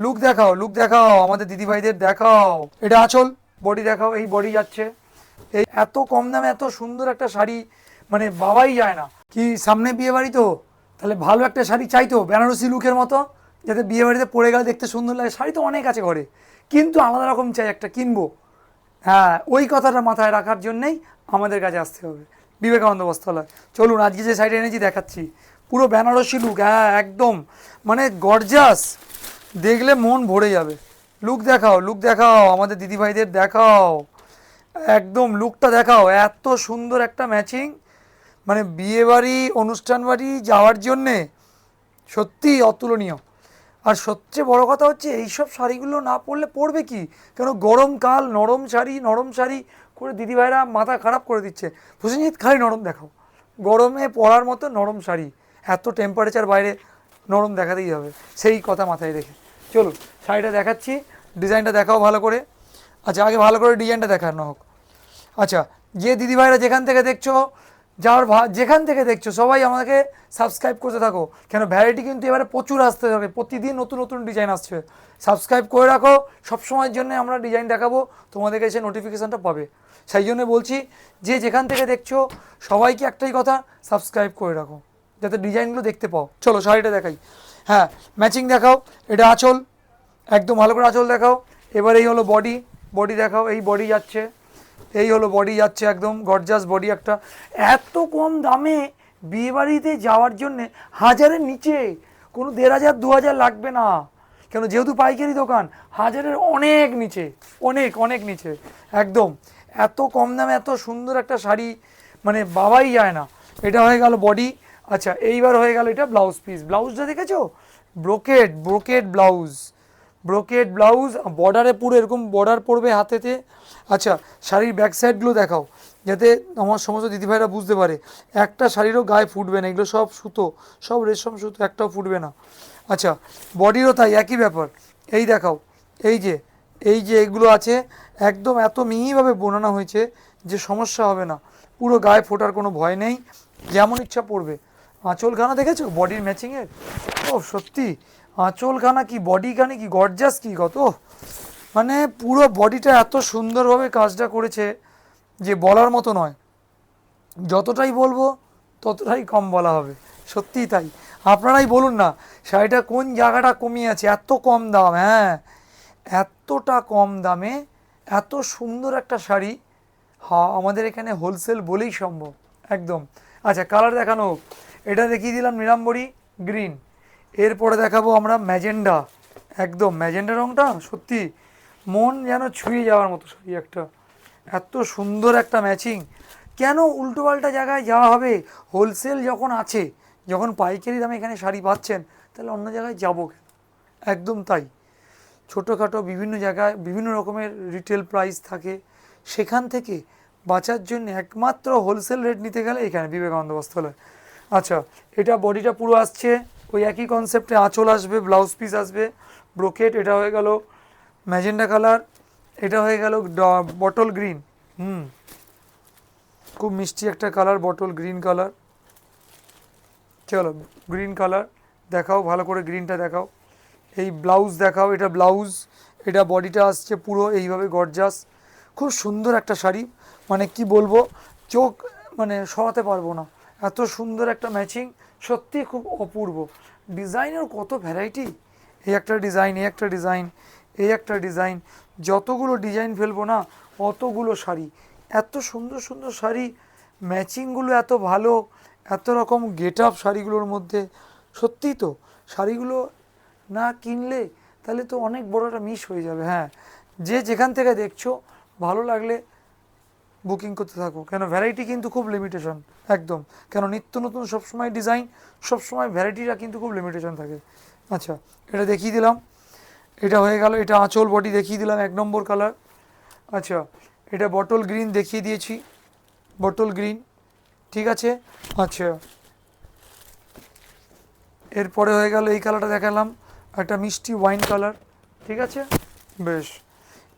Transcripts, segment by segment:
Look দেখাও look দেখাও, আমাদের দিদিভাইদের দেখাও। এটা আঁচল বডি দেখাও, এই বডি যাচ্ছে। এই এত কম দামে এত সুন্দর একটা শাড়ি মানে বাবাই যায় না। কি সামনে বিয়ে বাড়ি তো? তাহলে ভালো একটা শাড়ি চাইতো বেনারসি লুকের মতো, যাতে বিয়ে বাড়িতে পরে গেলে দেখতে সুন্দর লাগে। শাড়ি তো অনেক আছে ঘরে, কিন্তু আলাদা রকম চাই একটা কিনবো। হ্যাঁ ওই কথাটা মাথায় রাখার জন্যেই আমাদের কাছে আসতে হবে। বিবেকানন্দ বস্ত্রালয়। চলুন, আজকে যে শাড়িটা এনেছি দেখাচ্ছি। পুরো বেনারসি লুক হ্যাঁ একদম। মানে গর্জাস দেখলে মন ভরে যাবে। লুক দেখাও লুক দেখাও, আমাদের দিদিভাইদের দেখাও। একদম লুকটা দেখাও। এত সুন্দর একটা ম্যাচিং মানে বিয়ে বাড়ি অনুষ্ঠান বাড়ি যাওয়ার জন্যে সত্যি অতুলনীয়। আর সবচেয়ে বড় কথা হচ্ছে, এইসব শাড়িগুলো না পরলে পরবে কি? কেন গরমকাল নরম শাড়ি নরম শাড়ি করে দিদিভাইরা মাথা খারাপ করে দিচ্ছে। প্রসেনজিৎ খালি নরম দেখাও। গরমে পরার মতো নরম শাড়ি। এত টেম্পারেচার বাইরে। নরম দেখাতেই হবে। সেই কথা মাথায় রেখে। চলুন, শাড়িটা দেখাচ্ছি। ডিজাইনটা দেখাও ভালো করে। আচ্ছা আগে ভালো করে ডিজাইনটা দেখানো হোক। আচ্ছা যে দিদিভাইরা যেখান থেকে দেখছ, যার ভা- যেখান থেকে দেখছ, সবাই আমাকে সাবস্ক্রাইব করতে থাকো। কেন, ভ্যারাইটি কিন্তু এবারে প্রচুর আসতে থাকে। প্রতিদিন নতুন নতুন ডিজাইন আসছে। সাবস্ক্রাইব করে রাখো। সব সময়ের জন্য আমরা ডিজাইন দেখাবো। তোমাদের কাছে নোটিফিকেশানটা পাবে। সেই জন্য বলছি, যে যেখান থেকে দেখছ, সবাইকে একটাই কথা, সাবস্ক্রাইব করে রাখো। যাতে ডিজাইনগুলো দেখতে পাও। চলো শাড়িটা দেখাই। হ্যাঁ ম্যাচিং দেখাও। এটা আঁচল। একদম ভালো করে আঁচল দেখাও। এবার এই হলো বডি বডি দেখাও, এই বডি যাচ্ছে। এই হলো বডি যাচ্ছে একদম গর্জাস বডি একটা। এত কম দামে বিয়েবাড়িতে যাওয়ার জন্যে হাজারের নিচে কোনো দেড় হাজার, দু হাজার লাগবে না। কেন? যেহেতু পাইকারি দোকান, হাজারের অনেক নিচে, অনেক অনেক নিচে। একদম। এত কম দামে এত সুন্দর একটা শাড়ি মানে বাবাই যায় না। এটা হয়ে গেল বডি আচ্ছা এইবার হয়ে গেল এটা ব্লাউজ পিস ব্লাউজটা দেখেছ? Brocade brocade blouse brocade blouse বর্ডারে পুরো এরকম বর্ডার পড়বে হাতেতে। আচ্ছা শাড়ির ব্যাক সাইডগুলো দেখাও, যাতে আমার সমস্ত দিদিভাইরা বুঝতে পারে। একটা শাড়িরও গায়ে ফুটবে না, এগুলো সব সুতো, সব রেশম সুতো, একটাও ফুটবে না। আচ্ছা বডিরও তাই, একই ব্যাপার। এই দেখাও, এই যে এই যে এগুলো আছে, একদম এত মিহিভাবে বোনানো হয়েছে যে সমস্যা হবে না। পুরো গায়ে ফোটার কোনো ভয় নেই, যেমন ইচ্ছা পড়বে। আঁচলখানা দেখেছ? বডির ম্যাচিংয়ের ও, সত্যি? আঁচলখানা কি বডিখানে কি গর্জাস কি কত মানে পুরো বডিটা এত সুন্দরভাবে কাজটা করেছে যে বলার মতো নয়। যতটাই বলব, ততটাই কম বলা হবে। সত্যিই তাই। আপনারাই বলুন না, শাড়িটা কোন জায়গাটা কমিয়ে আছে? এত কম দাম হ্যাঁ। এতটা কম দামে এত সুন্দর একটা শাড়ি হ্যাঁ আমাদের এখানে হোলসেল বলেই সম্ভব। একদম। আচ্ছা কালার দেখানো হোক। এটা দেখিয়ে দিলাম নিরাম্বরী গ্রিন। এরপরে দেখাবো আমরা ম্যাজেন্ডা। একদম, ম্যাজেন্ডা রঙটা সত্যি মন যেন ছুঁয়ে যাওয়ার মতো শাড়ি একটা। এত সুন্দর একটা ম্যাচিং। কেন উল্টোপাল্টা জায়গায় যাওয়া হবে? হোলসেল যখন আছে, যখন পাইকারি দামে এখানে শাড়ি পাচ্ছেন, তাহলে অন্য জায়গায় যাব কেন? একদম তাই। ছোটোখাটো বিভিন্ন জায়গায় বিভিন্ন রকমের রিটেল প্রাইস থাকে। সেখান থেকে বাঁচার জন্য একমাত্র হোলসেল রেট নিতে গেলে এখানে বিবেকানন্দ বস্ত্রালয়। আচ্ছা এটা বডিটা পুরো আসছে, ওই একই কনসেপ্টে আঁচল আসবে ব্লাউজ পিস আসবে ব্রোকেট এটা হয়ে গেল ম্যাজেন্ডা কালার এটা হয়ে গেল বটল গ্রিন হুম, খুব মিষ্টি একটা কালার বটল গ্রিন কালার চলো গ্রিন কালার দেখাও, ভালো করে গ্রিনটা দেখাও, এই ব্লাউজ দেখাও, এটা ব্লাউজ এটা বডিটা আসছে পুরো এইভাবে গর্জাস খুব সুন্দর একটা শাড়ি মানে কি বলব, চোখ মানে সরাতে পারব না। এত সুন্দর একটা ম্যাচিং, সত্যি খুব অপূর্ব। ডিজাইনের কত ভ্যারাইটি এই একটা ডিজাইন, এই একটা ডিজাইন, এই একটা ডিজাইন। যতগুলো ডিজাইন ফেলব না, অতগুলো শাড়ি। এত সুন্দর সুন্দর শাড়ি, ম্যাচিংগুলো এত ভালো, এত রকম গেট আপ শাড়িগুলোর মধ্যে। সত্যিই তো, শাড়িগুলো না কিনলে তাহলে তো অনেক বড় একটা মিস হয়ে যাবে হ্যাঁ। যে যেখান থেকে দেখছ, ভালো লাগলে বুকিং করতে থাকো। কেন? ভ্যারাইটি কিন্তু খুব লিমিটেশন একদম। কেন? নিত্য নতুন সবসময় ডিজাইন সবসময় ভ্যারাইটিটা কিন্তু খুব লিমিটেশন থাকে। আচ্ছা এটা দেখিয়ে দিলাম। এটা হয়ে গেল, এটা আঁচল বডি দেখিয়ে দিলাম, এক নম্বর কালার আচ্ছা এটা বটল গ্রিন দেখিয়ে দিয়েছি। বটল গ্রিন ঠিক আছে? আচ্ছা। এরপরে হয়ে গেল, এই কালারটা দেখালাম। একটা মিষ্টি ওয়াইন কালার ঠিক আছে? বেশ।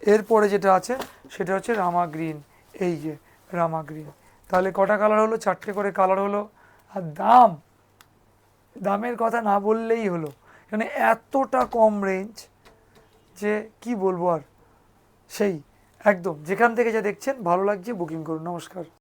এরপরে যেটা আছে, সেটা হচ্ছে রামা গ্রিন এই যে রামা গ্রিন। তাহলে কটা কালার হলো? চারটে করে কালার হলো। আর দাম? দামের কথা না বললেই হলো। মানে এতটা কম রেঞ্জ যে কি বলব আর? সেই, একদম। যেখান থেকে যা দেখছেন, ভালো লাগছে বুকিং করুন। নমস্কার।